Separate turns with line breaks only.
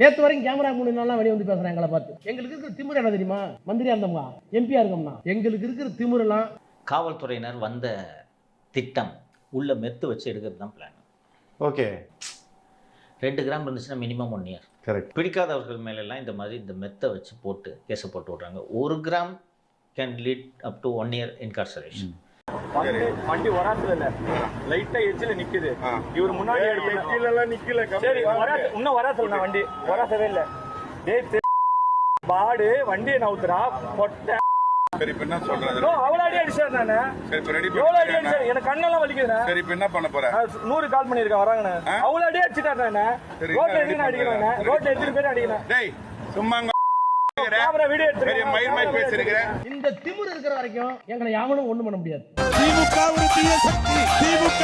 நேத்து வரைக்கும் கேமரா முன்னாலாம் வெளியே வந்து பேசுறாங்க எங்களை பார்த்து. எங்களுக்கு இருக்கிற திமிரு என்ன தெரியுமா? மந்திரியா இருந்தோம்னா எம்பியா இருக்கோம்னா எங்களுக்கு இருக்கிற திமிரெல்லாம்
காவல்துறையினர் வந்த திட்டம் உள்ள மெத்து வச்சு எடுக்கிறது தான் பிளான்
ஓகே.
ரெண்டு கிராம் இருந்துச்சுன்னா மினிமம் ஒன் இயர்
கரெக்ட்
பிடிக்காதவர்கள் மேலெல்லாம் இந்த மாதிரி இந்த மெத்தை வச்சு போட்டு கேஸை போட்டு விட்றாங்க. ஒரு gram can lead up to one year incarceration
வண்டி வராத்துல இல்ல. லைட்டா எட்ஜ்ல நிக்குது. இவர் முன்னாடி
கீழ எல்லாம் நிக்கல
சரி இன்னும் வராத்துல வண்டி வராசவே இல்ல. டேய் பாடு வண்டியை நவுத்துறா பொட்டை
சரி இப்ப என்ன சொல்றது
நோ, அவ்வளவு அடி அடிச்சாரு நானு.
சரி இப்ப ரெடி
எவ்வளவு அடி அடிச்சாரு? எனக்கு கண்ணெல்லாம் வலிக்குதுண்ணே.
சரி இப்ப என்ன பண்ண போற?
நான் நூறு கால் பண்ணிருக்கேன் வராங்கண்ணே? அவ்வளவு அடி அடிச்சுட்டாரு நானு. ரோட்ல எதுக்கு அடிக்கிறேன்? ரோட்ல எடுத்துட்டு போய் அடிக்கிறேன்
டேய் சும்மா
இந்த திமிரு இருக்கிற வரைக்கும் எங்களை யாவனும் ஒண்ணும் பண்ண முடியாது.
திமுக ஒரு தீய சக்தி. திமுக